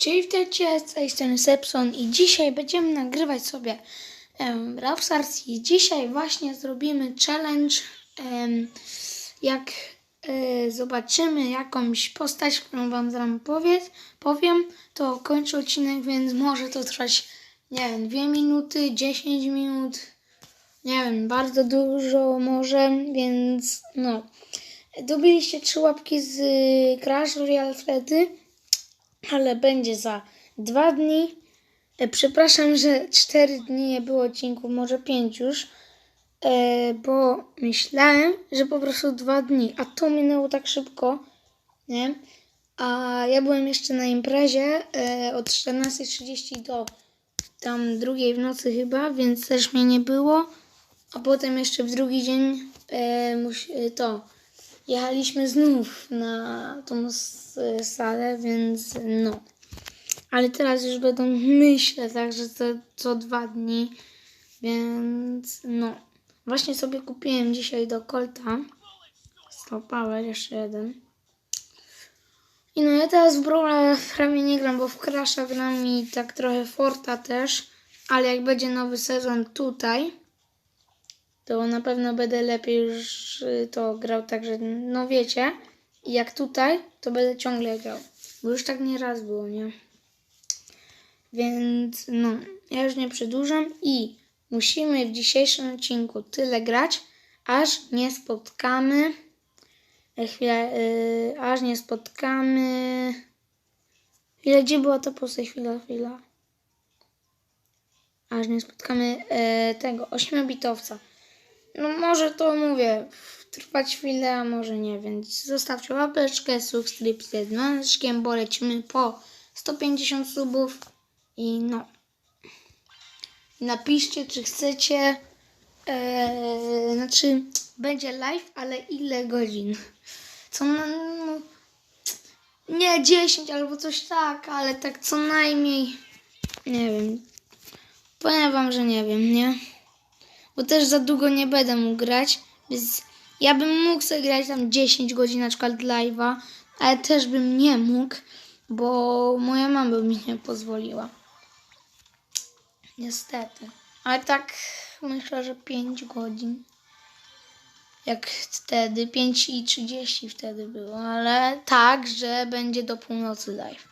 Czyli witajcie, z tej strony Sepson i dzisiaj będziemy nagrywać sobie um, i dzisiaj właśnie zrobimy challenge jak e, zobaczymy jakąś postać, którą wam zaraz powiem, to kończę odcinek, więc może to trwać, nie wiem, 2 minuty, 10 minut, nie wiem, bardzo dużo może, więc no. Dobiliście trzy łapki z y, Crash Royale Freddy ale będzie za dwa dni. E, Przepraszam, że cztery dni nie było odcinków, może pięć już, e, bo myślałem, że po prostu dwa dni, a to minęło tak szybko, nie? A ja byłem jeszcze na imprezie e, od 14.30 do tam drugiej w nocy chyba, więc też mnie nie było. A potem jeszcze w drugi dzień to jechaliśmy znów na tą salę, więc no. Ale teraz już będą myślę, także co, co dwa dni, więc no. Właśnie sobie kupiłem dzisiaj do Colta. Power, jeszcze jeden. I no ja teraz w Brawla prawie nie gram, bo w Crasha gram i tak trochę Forta też. Ale jak będzie nowy sezon tutaj, to na pewno będę lepiej już y, to grał, także no wiecie, jak tutaj, to będę ciągle grał, bo już tak nie raz było, nie? Więc no, ja już nie przedłużam i musimy w dzisiejszym odcinku tyle grać, aż nie spotkamy, e, chwilę, y, aż nie spotkamy, chwilę, gdzie była ta postać, chwila, chwila, aż nie spotkamy e, tego, ośmiobitowca. No może to mówię, trwać chwilę, a może nie, więc zostawcie łapeczkę, subskrypcję z dzwoneczkiem, bo lecimy po 150 subów i no. Napiszcie, czy chcecie, e, znaczy będzie live, ale ile godzin? Co na, no, nie 10 albo coś tak, ale tak co najmniej, nie wiem. Powiem wam, że nie wiem, nie? Bo też za długo nie będę mógł grać, więc ja bym mógł sobie grać tam 10 godzin na przykład live'a, ale też bym nie mógł, bo moja mama by mi nie pozwoliła. Niestety. Ale tak myślę, że 5 godzin. Jak wtedy, 5 i 30 wtedy było, ale tak, że będzie do północy live.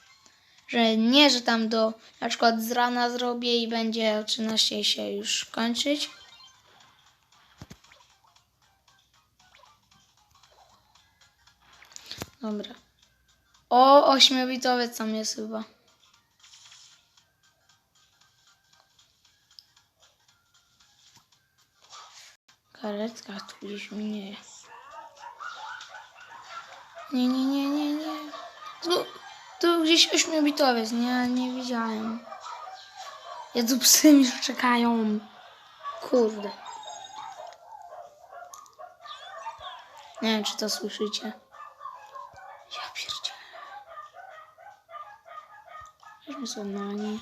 Że nie, że tam do, na przykład z rana zrobię i będzie o 13 się już kończyć, Dobra. O, ośmiobitowiec tam jest chyba. Karetka tu gdzieś mnie. Nie, nie, nie, nie, nie. Tu, tu gdzieś ośmiobitowiec, nie, nie widziałem. Ja tu psy już czekają. Kurde. Nie wiem, czy to słyszycie. Ja pierdzielę. Na nie.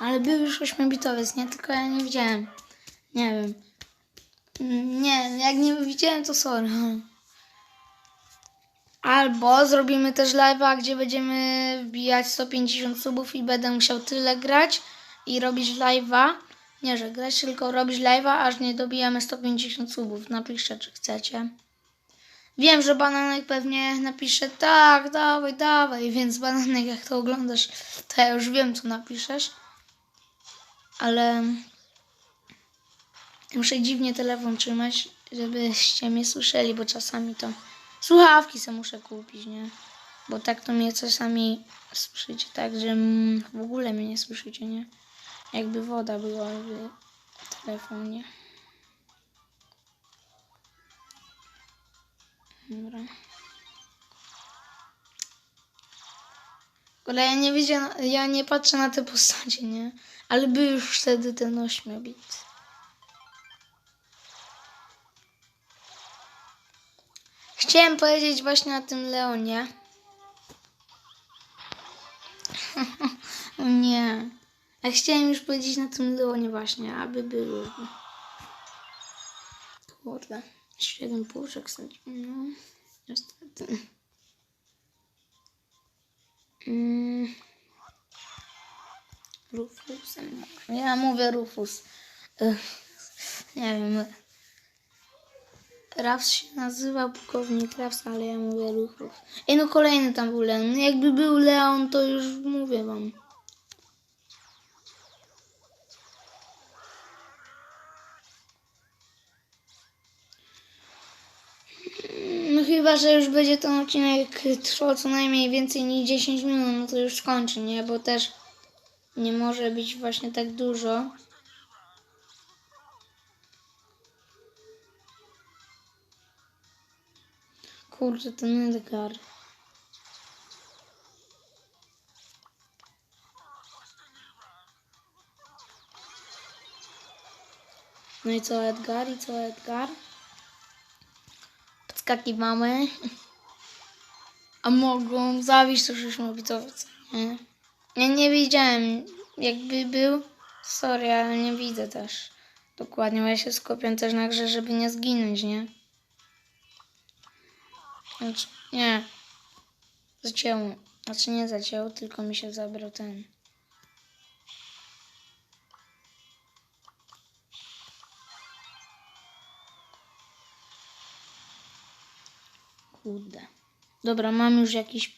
Ale był już ośmiobitowiec, nie? Tylko ja nie widziałem. Nie wiem. Nie, jak nie widziałem, to sorry. Albo zrobimy też live'a, gdzie będziemy wbijać 150 subów i będę musiał tyle grać i robić live'a. Nie, że grać, tylko robić live'a, aż nie dobijamy 150 subów. Napiszcie, czy chcecie. Wiem, że bananek pewnie napisze tak, dawaj, dawaj, więc bananek, jak to oglądasz, to ja już wiem, co napiszesz. Ale muszę dziwnie telefon trzymać, żebyście mnie słyszeli, bo czasami to słuchawki sobie muszę kupić, nie? Bo tak to mnie czasami słyszycie tak, że w ogóle mnie nie słyszycie, nie? Jakby woda była w telefonie. Dobra. Ale ja nie wiedziałem, ja nie patrzę na te postacie, nie? Ale był już wtedy ten ośmiobit. Chciałem powiedzieć właśnie o tym Leonie. nie. Ja chciałem już powiedzieć na tym Leonie właśnie, aby było. Kurde. Siedem puszek sobie. No, niestety. Mm. Rufusem. Ja mówię Rufus. Nie wiem. Raps się nazywa pułkownik Raps, ale ja mówię Rufus. Ej, no kolejny tam był Leon. No Jakby był Leon, to już mówię wam. No chyba, że już będzie ten odcinek trwał co najmniej więcej niż 10 minut, no to już skończy, nie? Bo też nie może być właśnie tak dużo. Kurczę, ten Edgar. No i co Edgar? I co Edgar? Podskakiwamy. A mogą zawieść to już co nie? Ja nie widziałem, jakby był. Sorry, ale nie widzę też. Dokładnie, bo ja się skupiam też na grze, żeby nie zginąć, nie? Znaczy, nie. Zacięło. Znaczy nie zacięło, tylko mi się zabrał ten. Kurde. Dobra, mam już jakiś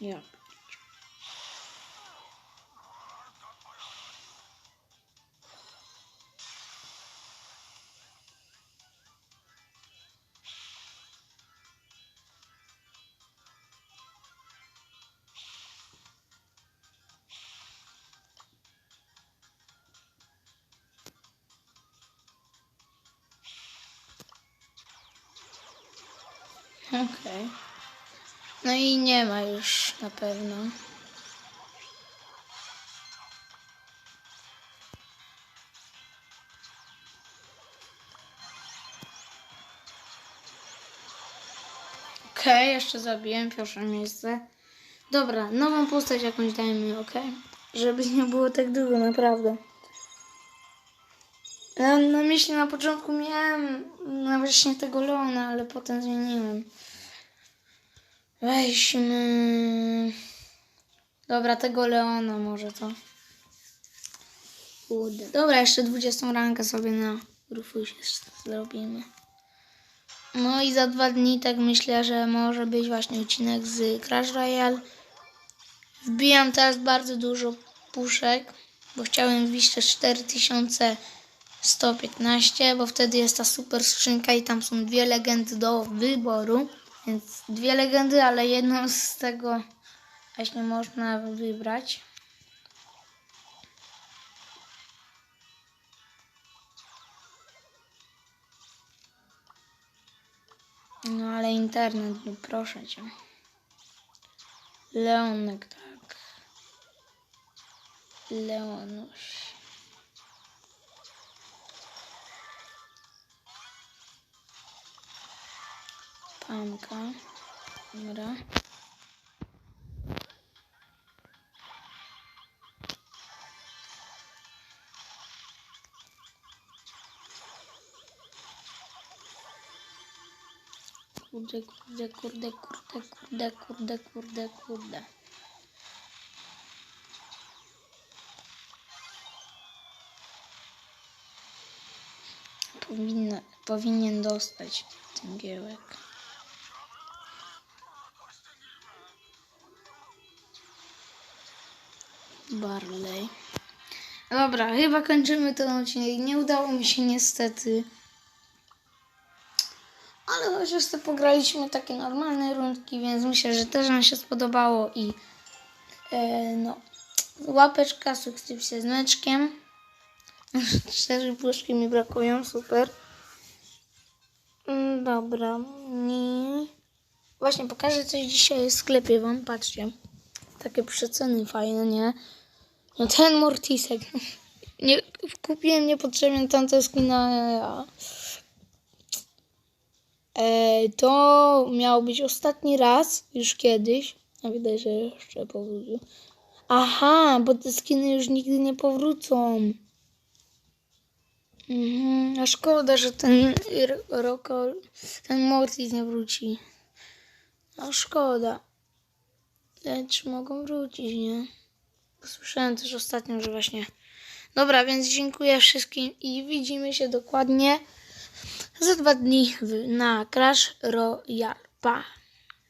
Jak? Okej. No i nie ma już na pewno. Okej, jeszcze zabiłem pierwsze miejsce. Dobra, nową postać jakąś dajmy, okej? Żeby nie było tak długo, naprawdę. Ja na myśli na początku miałem na właśnie tego Leona, ale potem zmieniłem. Weźmy. Dobra, tego Leona może to. Kurde. Dobra, jeszcze 20 rankę sobie na Rufusie zrobimy. No i za dwa dni tak myślę, że może być właśnie odcinek z Crash Royale. Wbijam teraz bardzo dużo puszek, bo chciałem wbić też 4115, bo wtedy jest ta super skrzynka i tam są dwie legendy do wyboru. Więc dwie legendy, ale jedną z tego właśnie można wybrać. No ale internet, no proszę cię. Leonek, tak. Leonuś. Pamka. Dobra. Kurde, kurde, kurde, kurde, kurde, kurde, kurde, kurde. Powinna, powinien dostać ten giełek. Barley. Dobra, chyba kończymy ten odcinek. Nie udało mi się niestety. Ale chociaż to pograliśmy takie normalne rundki, więc myślę, że też nam się spodobało i e, no, łapeczka, subskrypcja z meczkiem. Cztery puszki mi brakują, super. Mm, Dobra, nie. Właśnie pokażę coś dzisiaj w sklepie wam, patrzcie. Takie przeceny fajne, nie? No ten Mortisek. Nie, kupiłem niepotrzebnie tamte skina. a- E, to miał być ostatni raz, już kiedyś. A widać, że jeszcze powrócił. Aha, bo te skiny już nigdy nie powrócą. Mhm, a szkoda, że ten Roko, ten Mortis nie wróci. No szkoda. Lecz mogą wrócić, nie? Słyszałem też ostatnio, że właśnie. Dobra, więc dziękuję wszystkim i widzimy się dokładnie za dwa dni na Crash Royale. Pa!